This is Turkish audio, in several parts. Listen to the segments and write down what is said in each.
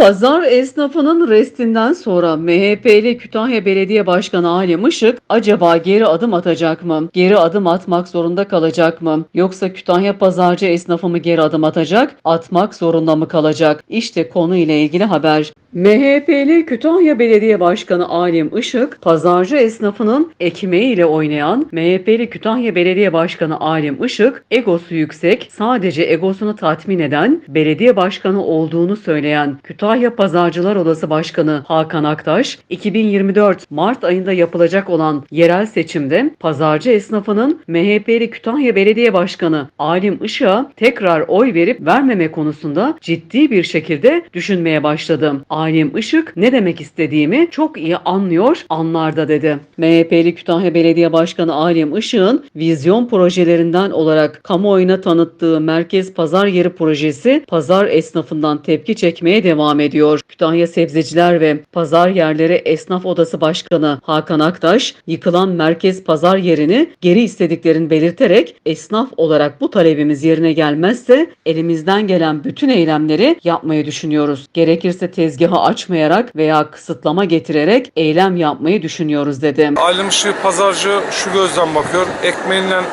Pazar esnafının restinden sonra MHP'li Kütahya Belediye Başkanı Alem Işık acaba geri adım atacak mı? Geri adım atmak zorunda kalacak mı? Yoksa Kütahya pazarcı esnafı mı geri adım atacak? Atmak zorunda mı kalacak? İşte konu ile ilgili haber. MHP'li Kütahya Belediye Başkanı Alem Işık, pazarcı esnafının ekmeğiyle oynayan MHP'li Kütahya Belediye Başkanı Alem Işık, egosu yüksek, sadece egosunu tatmin eden belediye başkanı olduğunu söyleyen Kütahya Pazarcılar Odası Başkanı Hakan Aktaş, 2024 Mart ayında yapılacak olan yerel seçimde pazarcı esnafının MHP'li Kütahya Belediye Başkanı Alim Işık'a tekrar oy verip vermeme konusunda ciddi bir şekilde düşünmeye başladım. Alim Işık ne demek istediğimi çok iyi anlıyor, anlarda dedi. MHP'li Kütahya Belediye Başkanı Alim Işık'ın vizyon projelerinden olarak kamuoyuna tanıttığı Merkez Pazar Yeri projesi pazar esnafından tepki çekmeye devam ediyor. Kütahya Sebzeciler ve Pazar Yerleri Esnaf Odası Başkanı Hakan Aktaş, yıkılan merkez pazar yerini geri istediklerini belirterek esnaf olarak bu talebimiz yerine gelmezse elimizden gelen bütün eylemleri yapmayı düşünüyoruz. Gerekirse tezgahı açmayarak veya kısıtlama getirerek eylem yapmayı düşünüyoruz dedi. Alim Işık pazarcı şu gözden bakıyor. Ekmeğinden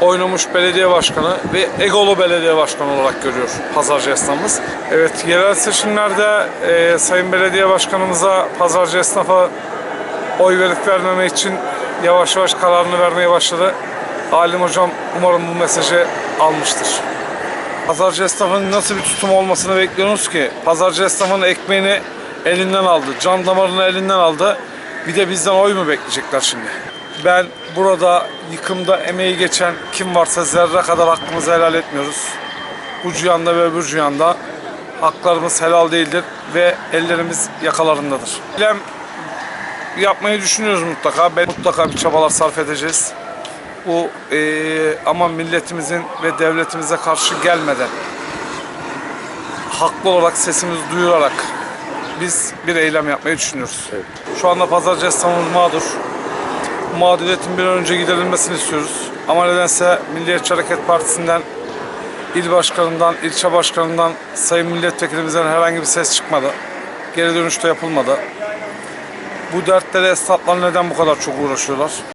oynamış belediye başkanı ve egolu belediye başkanı olarak görüyor pazarcı esnafımız. Evet yerel seçimlerde e, Sayın Belediye Başkanımıza pazarcı esnafa oy verip vermeme için yavaş yavaş kararını vermeye başladı. Alim Hocam umarım bu mesajı almıştır. Pazarcı esnafın nasıl bir tutum olmasını bekliyoruz ki? Pazarcı esnafın ekmeğini elinden aldı, can damarını elinden aldı. Bir de bizden oy mu bekleyecekler şimdi? Ben burada yıkımda emeği geçen kim varsa zerre kadar hakkımızı helal etmiyoruz. Ucu yanda ve öbür yanda haklarımız helal değildir ve ellerimiz yakalarındadır. Eylem yapmayı düşünüyoruz mutlaka. Ben mutlaka bir çabalar sarf edeceğiz. Bu eee ama milletimizin ve devletimize karşı gelmeden haklı olarak sesimizi duyurarak biz bir eylem yapmayı düşünüyoruz. Şu anda pazarcı. Bu mağduriyetin bir an önce giderilmesini istiyoruz. Ama nedense Milliyetçi Hareket Partisi'nden, il başkanından, ilçe başkanından, sayın milletvekilimizden herhangi bir ses çıkmadı. Geri dönüş de yapılmadı. Bu dertlere esnaflar neden bu kadar çok uğraşıyorlar?